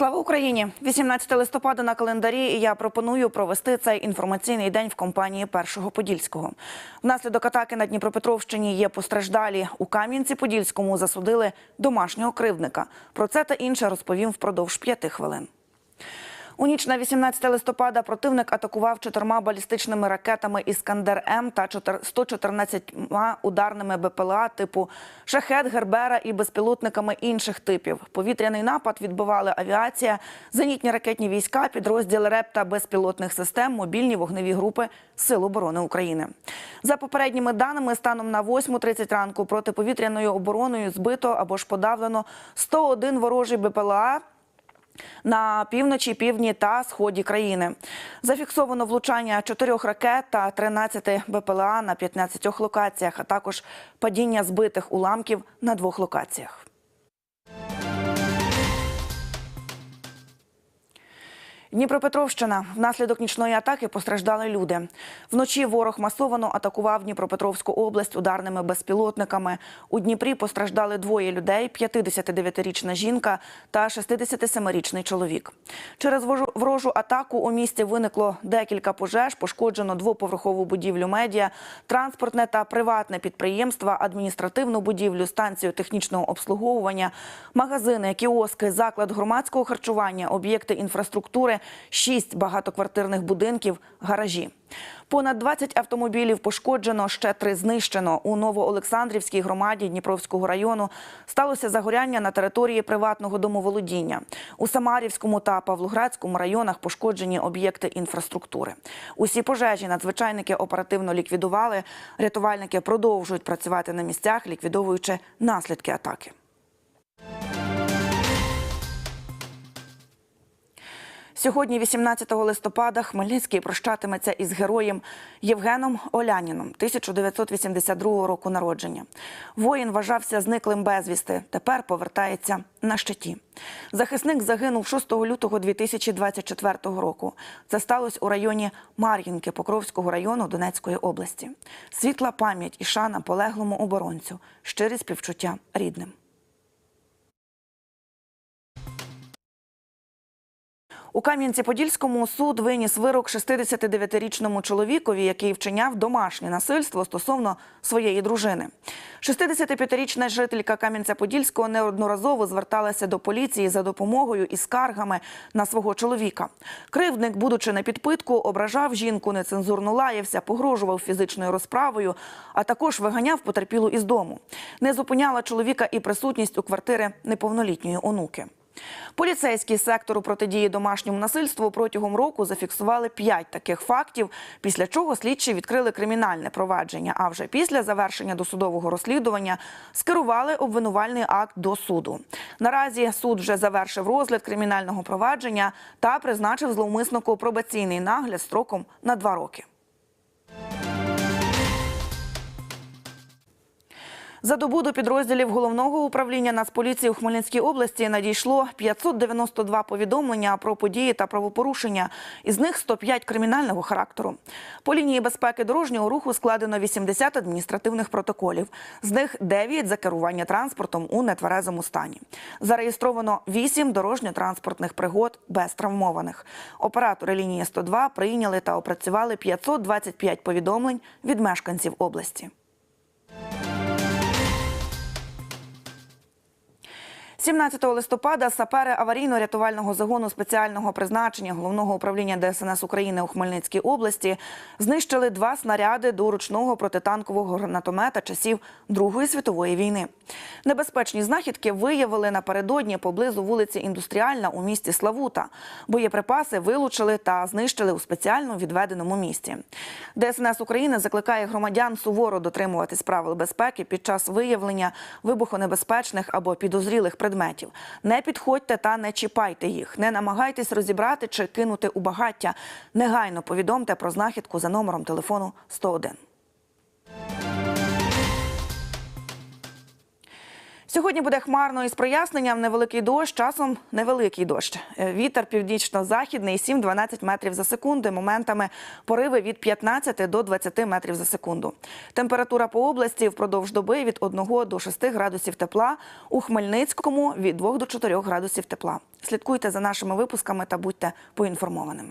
Слава Україні! 18 листопада на календарі. Я пропоную провести цей інформаційний день в компанії Першого Подільського. Внаслідок атаки на Дніпропетровщині є постраждалі. У Кам'янці-Подільському засудили домашнього кривдника. Про це та інше розповім впродовж п'яти хвилин. У ніч на 18 листопада противник атакував чотирма балістичними ракетами Іскандер М та 114 ударними БПЛА типу Шахет, Гербера і безпілотниками інших типів. Повітряний напад відбивали авіація, зенітні ракетні війська, підрозділи РЕП та безпілотних систем, мобільні вогневі групи Сил оборони України. За попередніми даними, станом на 8.30 ранку протиповітряною обороною збито або ж подавлено 101 ворожий БПЛА на півночі, півдні та сході країни. Зафіксовано влучання чотирьох ракет та 13 БПЛА на 15 локаціях, а також падіння збитих уламків на двох локаціях. Дніпропетровщина. Внаслідок нічної атаки постраждали люди. Вночі ворог масовано атакував Дніпропетровську область ударними безпілотниками. У Дніпрі постраждали двоє людей: – 59-річна жінка та 67-річний чоловік. Через ворожу атаку у місті виникло декілька пожеж, пошкоджено двоповерхову будівлю медіа, транспортне та приватне підприємства, адміністративну будівлю, станцію технічного обслуговування, магазини, кіоски, заклад громадського харчування, об'єкти інфраструктури, шість багатоквартирних будинків, гаражі. Понад 20 автомобілів пошкоджено, ще три знищено. У Новоолександрівській громаді Дніпровського району сталося загоряння на території приватного домоволодіння. У Самарівському та Павлоградському районах пошкоджені об'єкти інфраструктури. Усі пожежі надзвичайники оперативно ліквідували. Рятувальники продовжують працювати на місцях, ліквідовуючи наслідки атаки. Сьогодні, 18 листопада, Хмельницький прощатиметься із героєм Євгеном Оляніном, 1982 року народження. Воїн вважався зниклим безвісти. Тепер повертається на щиті. Захисник загинув 6 лютого 2024 року. Це сталося у районі Мар'їнки Покровського району Донецької області. Світла пам'ять і шана полеглому оборонцю, щирі співчуття рідним. У Кам'янці-Подільському суд виніс вирок 69-річному чоловікові, який вчиняв домашнє насильство стосовно своєї дружини. 65-річна жителька Кам'янця-Подільського неодноразово зверталася до поліції за допомогою і скаргами на свого чоловіка. Кривдник, будучи на підпитку, ображав жінку, нецензурно лаявся, погрожував фізичною розправою, а також виганяв потерпілу із дому. Не зупиняла чоловіка і присутність у квартири неповнолітньої онуки. Поліцейський сектору протидії домашньому насильству протягом року зафіксували п'ять таких фактів, після чого слідчі відкрили кримінальне провадження. А вже після завершення досудового розслідування скерували обвинувальний акт до суду. Наразі суд вже завершив розгляд кримінального провадження та призначив зловмиснику пробаційний нагляд строком на два роки. За добу до підрозділів головного управління Нацполіції у Хмельницькій області надійшло 592 повідомлення про події та правопорушення. Із них 105 кримінального характеру. По лінії безпеки дорожнього руху складено 80 адміністративних протоколів. З них 9 за керування транспортом у нетверезому стані. Зареєстровано 8 дорожньо-транспортних пригод без травмованих. Оператори лінії 102 прийняли та опрацювали 525 повідомлень від мешканців області. 17 листопада сапери аварійно-рятувального загону спеціального призначення головного управління ДСНС України у Хмельницькій області знищили два снаряди до ручного протитанкового гранатомета часів Другої світової війни. Небезпечні знахідки виявили напередодні поблизу вулиці Індустріальна у місті Славута. Боєприпаси вилучили та знищили у спеціально відведеному місці. ДСНС України закликає громадян суворо дотримуватись правил безпеки під час виявлення вибухонебезпечних або підозрілих предметів. Не підходьте та не чіпайте їх. Не намагайтесь розібрати чи кинути у багаття. Негайно повідомте про знахідку за номером телефону 101. Сьогодні буде хмарно із проясненням, невеликий дощ, часом невеликий дощ. Е, Вітер північно-західний 7-12 метрів за секунду, моментами пориви від 15 до 20 метрів за секунду. Температура по області впродовж доби від 1 до 6 градусів тепла, у Хмельницькому від 2 до 4 градусів тепла. Слідкуйте за нашими випусками та будьте поінформованими.